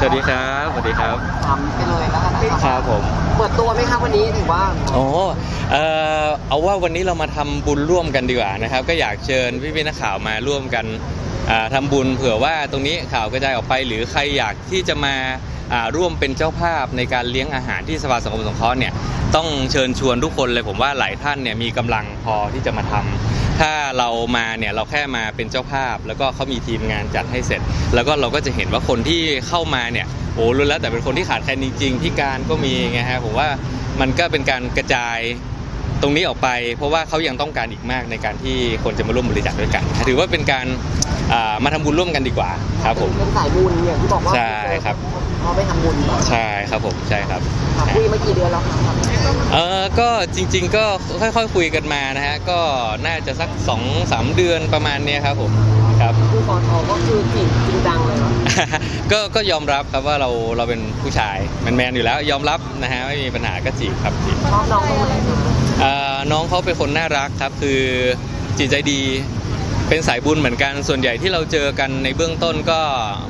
สวัสดีครับสวัสดีครับถามไปเลยแล้วกันนะคครัรับบผมเปิดตัวไหมครับวันนี้ถือว่าโอ้เออเอาว่าวันนี้เรามาทำบุญร่วมกันดีกว่านะครับ ก็อยากเชิญพี่ๆนักข่าวมาร่วมกันอ่าทำบุญเผื่อว่าตรงนี้ข่าวกระจายออกไป หรือใครอยากที่จะมาอ่าร่วมเป็นเจ้าภาพในการเลี้ยงอาหารที่สภาสังคมสงเคราะห์เนี่ยต้องเชิญชวนทุกคนเลยผมว่าหลายท่านเนี่ยมีกำลังพอที่จะมาทำ ถ้าเรามาเนี่ยเราแค่มาเป็นเจ้าภาพ แล้วก็เขามีทีมงานจัดให้เสร็จ แล้วก็เราก็จะเห็นว่าคนที่เข้ามาเนี่ยโอ้รู้แล้วแต่เป็นคนที่ขาดแคลนจริงๆพิการก็มีไงฮะผมว่ามันก็เป็นการกระจาย ตรงนี้ออกไป เพราะว่าเขายังต้องการอีกมากในการที่คนจะมาร่วมบริจาคด้วยกัน ถือว่าเป็นการอ่ามาทำบุญร่วมกันดีกว่าครับผม เป็นสายบุญอย่างที่บอกว่าใช่ครับ เขาไปทำบุญเหรอใช่ครับผมใช่ครับครับคุยมากี่เดือนแล้วครับเออก็จริงๆก็ค่อยๆคุยกันมานะฮะ ก็น่าจะสัก2อสามเดือนประมาณเนี้ยครับผมครับ คือปอทก็คือจริงจริงจังเลยเหรอก็ก็ยอมรับครับว่าเราเราเป็นผู้ชายแมนๆอยู่แล้ว ยอมรับนะฮะไม่มีปัญหาก็จีบครับจีบชอบน้องตรงไหนคะเอ่อ น้องเขาเป็นคนน่ารักครับ คือจิตใจดีเป็นสายบุญเหมือนกันส่วนใหญ่ที่เราเจอกันในเบื้องต้นก็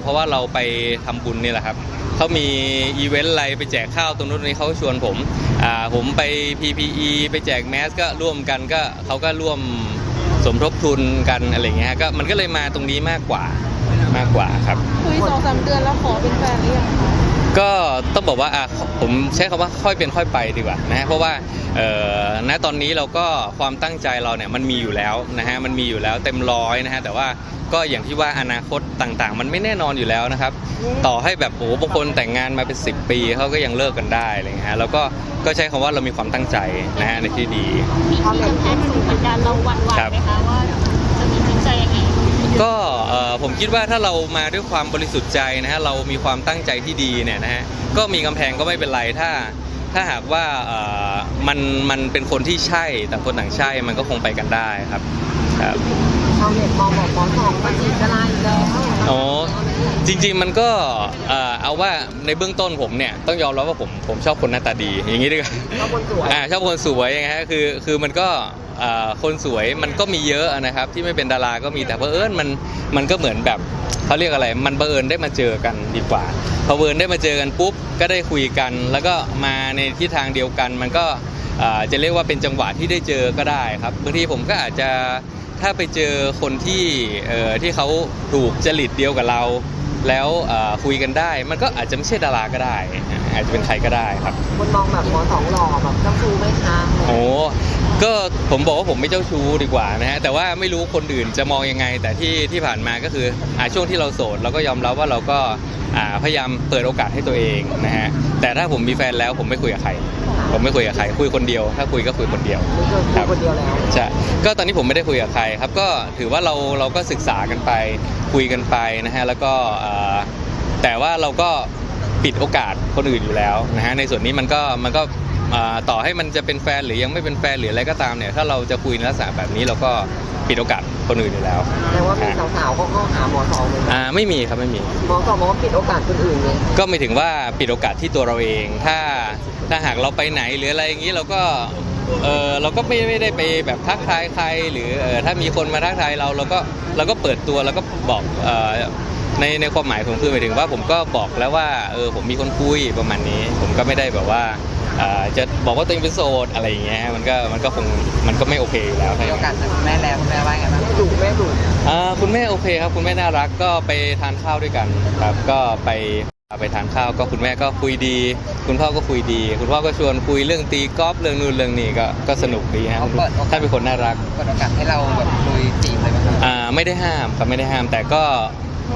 เพราะว่าเราไปทำบุญนี่แหละครับเขามีอีเวนต์อะไรไปแจกข้าวตรงนู้นนี้เขาชวนผมอ่าผมไป PPE ไปแจกแมสก็ร่วมกันก็เขาก็ร่วมสมทบทุนกันอะไรเงี้ยก็มันก็เลยมาตรงนี้มากกว่า มากกว่าครับ คุยสองสามเดือนแล้วขอเป็นแฟนหรือยังคะ ก็ต้องบอกว่าอะผมใช้คำว่าค่อยเป็นค่อยไปดีกว่านะฮะเพราะว่าเออณตอนนี้เราก็ความตั้งใจเราเนี่ยมันมีอยู่แล้วนะฮะมันมีอยู่แล้วเต็มร้อยนะฮะแต่ว่าก็อย่างที่ว่าอนาคตต่างๆ มันไม่แน่นอนอยู่แล้วนะครับ ต่อให้แบบโอ้บางคนแต่งงานมาเป็น 10 ปีเขาก็ยังเลิกกันได้อะไรเงี้ยฮะแล้วก็ก็ใช้คำว่าเรามีความตั้งใจนะฮะในที่ดีมีมีกำแพงสูงเหมือนกันเราหวั่นไหวไหมคะว่าจะมีจิตใจยังไง ก็เอ่อผมคิดว่าถ้าเรามาด้วยความบริสุทธิ์ใจนะฮะเรามีความตั้งใจที่ดีเนี่ยนะฮะก็มีกำแพงก็ไม่เป็นไรถ้าถ้าหากว่าเอ่อมันมันเป็นคนที่ใช่ต่างคนต่างใช่มันก็คงไปกันได้ครับครับชาวเน็ตมองบอกปอสองมาจีบจะลายอีกแล้วอ๋อ จริงๆมันก็เอ่อเอาว่าในเบื้องต้นผมเนี่ยต้องยอมรับว่าผมผมชอบคนหน้าตาดีอย่างนี้ดีกว่าชอบคนสวย อ่าชอบคนสวยไงฮะคือคือมันก็อ่าคนสวยมันก็มีเยอะนะครับ ที่ไม่เป็นดาราก็มีแต่เพอเอิญมันมันก็เหมือนแบบเขาเรียกอะไร มันบังเอิญได้มาเจอกันดีกว่าพอบังเอิญได้มาเจอกันปุ๊บก็ได้คุยกัน แล้วก็มาในทิศทางเดียวกัน มันก็อ่าจะเรียกว่าเป็นจังหวะที่ได้เจอก็ได้ครับบางทีผมก็อาจจะ ถ้าไปเจอคนที่เอ่อที่เขาถูกจริตเดียวกับเรา แล้วเอ่อคุยกันได้ มันก็อาจจะไม่ใช่ดาราก็ได้ อาจจะเป็นใครก็ได้ครับคนมองแบบปอสองหล่อแบบเจ้าชู้ไหมคะโอ้ ก็ผมบอกว่าผมไม่เจ้าชู้ดีกว่านะฮะแต่ว่าไม่รู้คนอื่นจะมองยังไง แต่ที่ที่ผ่านมาก็คืออ่าช่วงที่เราโสดเราก็ยอมรับว่าเราก็อ่าพยายามเปิดโอกาสให้ตัวเองนะฮะแต่ถ้าผมมีแฟนแล้วผมไม่คุยกับใคร ผมไม่คุยกับใครคุยคนเดียว ถ้าคุยก็คุยคนเดียวไม่เคยคุยคนเดียวแล้ว ใช่ก็ตอนนี้ผมไม่ได้คุยกับใครครับ ก็ถือว่าเราเราก็ศึกษากันไป คุยกันไปนะฮะ แล้วก็เอ่อแต่ว่าเราก็ปิดโอกาสคนอื่นอยู่แล้วนะฮะ ในส่วนนี้มันก็มันก็เอ่อ ต่อให้มันจะเป็นแฟนหรือยังไม่เป็นแฟนหรืออะไรก็ตามเนี่ยถ้าเราจะคุยในลักษณะแบบนี้เราก็ปิดโอกาสคนอื่นอยู่แล้วแต่ว่ามีสาวๆก็เข้าหาหมอสองเลยอ่าไม่มีครับไม่มีหมอสองบอกว่าปิดโอกาสคนอื่นไงก็ไม่ถึงว่าปิดโอกาสที่ตัวเราเอง ถ้าถ้าหากเราไปไหนหรืออะไรอย่างนี้เราก็เออเราก็ไม่ไม่ได้ไปแบบทักทายใคร หรือเออถ้ามีคนมาทักทายเราเราก็เราก็เปิดตัวแล้วก็บอกเออในในความหมายผมคือหมายถึงว่าผมก็บอกแล้วว่าเออผมมีคนคุยประมาณนี้ ผมก็ไม่ได้แบบว่าเอ่อ จะบอกว่าตัวเองเป็นโสดอะไรอย่างเงี้ยมันก็มันก็คงมันก็ไม่โอเคอยู่แล้วมีโอกาสจากแม่แล้วแม่ว่าไงบ้างดุแม่ดุอ่าคุณแม่โอเคครับ คุณแม่น่ารักก็ไปทานข้าวด้วยกันครับก็ไปไปทานข้าวก็คุณแม่ก็คุยดี คุณพ่อก็คุยดี คุณพ่อก็ชวนคุยเรื่องตีกอล์ฟเรื่องนู่นเรื่องนี้ก็ก็สนุกดีฮะถ้าเป็นคนน่ารักเปิดโอกาสให้เราแบบลุยจีบเลยไหมครับอ่าไม่ได้ห้ามครับไม่ได้ห้ามแต่ก็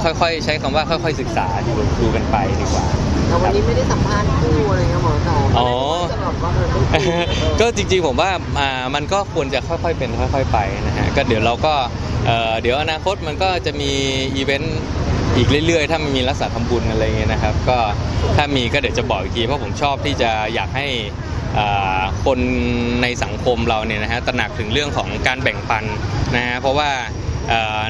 ค่อยๆ ใช้คำว่าค่อย ๆ ศึกษาดูดูกันไปดีกว่า แต่วันนี้ไม่ได้สัมภาษณ์คู่อะไรเงี้ยหมอสองอ๋อ จะแบบว่าเออต้องคุยก็จริงๆผมว่าอ่ามันก็ควรจะค่อยๆเป็นค่อย ๆไปนะฮะก็เดี๋ยวเราก็เอ่อเดี๋ยวอนาคตมันก็จะมีอีเวนต์อีกเรื่อยๆ ถ้ามันมีลักษณะทำบุญอะไรเงี้ยนะครับก็ถ้ามีก็เดี๋ยวจะบอกอีกทีเพราะผมชอบที่จะอยากให้อ่าคนในสังคมเราเนี่ยนะฮะตระหนักถึงเรื่องของการแบ่งปันนะฮะเพราะว่าเอ่อ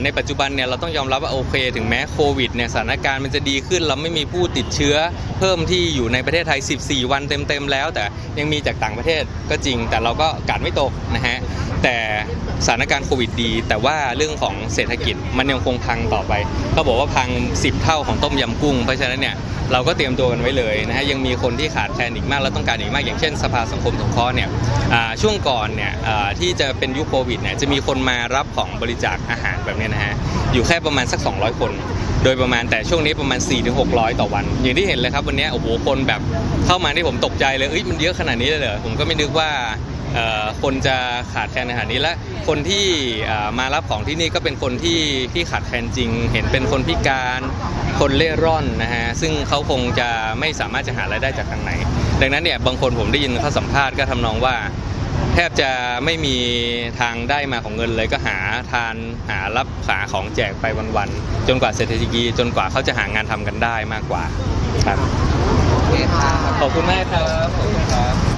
ในปัจจุบันเนี่ยเราต้องยอมรับว่าโอเค ถึงแม้โควิดเนี่ยสถานการณ์มันจะดีขึ้น เราไม่มีผู้ติดเชื้อเพิ่มที่อยู่ในประเทศไทย 14 วันเต็มๆแล้ว แต่ยังมีจากต่างประเทศก็จริง แต่เราก็กาดไม่ตกนะฮะแต่ สถานการณ์โควิดดี แต่ว่าเรื่องของเศรษฐกิจมันยังคงพังต่อไปเขาบอกว่าพัง 10 เท่าของต้มยำกุ้ง เพราะฉะนั้นเนี่ยเราก็เตรียมตัวกันไว้เลยนะฮะยังมีคนที่ขาดแคลนอีกมากแล้วต้องการอีกมากอย่างเช่น สภาสังคมสงเคราะห์เนี่ยช่วงก่อนเนี่ยที่จะเป็นยุคโควิดเนี่ยจะมีคนมารับของบริจาคอาหารแบบนี้นะฮะอยู่แค่ประมาณสัก 200 คน โดยประมาณแต่ช่วงนี้ประมาณ 4-600 ต่อวัน อย่างที่เห็นเลยครับวันนี้โอ้โหคนแบบเข้ามาที่ผมตกใจเลยเอ้ยมันเยอะขนาดนี้เลยเหรอผมก็ไม่นึกว่า คนจะขาดแคลนอาหารนี้และคนที่เอ่อมารับของที่นี่ก็เป็นคนที่ที่ขาดแคลนจริง เห็นเป็นคนพิการคนเล่ร่อนนะฮะซึ่งเขาคงจะไม่สามารถจะหารายได้จากทางไหน ดังนั้นเนี่ยบางคนผมได้ยินเขาสัมภาษณ์ก็ทำนองว่า แทบจะไม่มีทางได้มาของเงินเลยก็หาทานหารับหาของแจกไปวันๆจนกว่าเศรษฐกิจดีจนกว่าเขาจะหางานทำกันได้มากกว่าครับโอเคค่ะขอบคุณมากครับขอบคุณครับ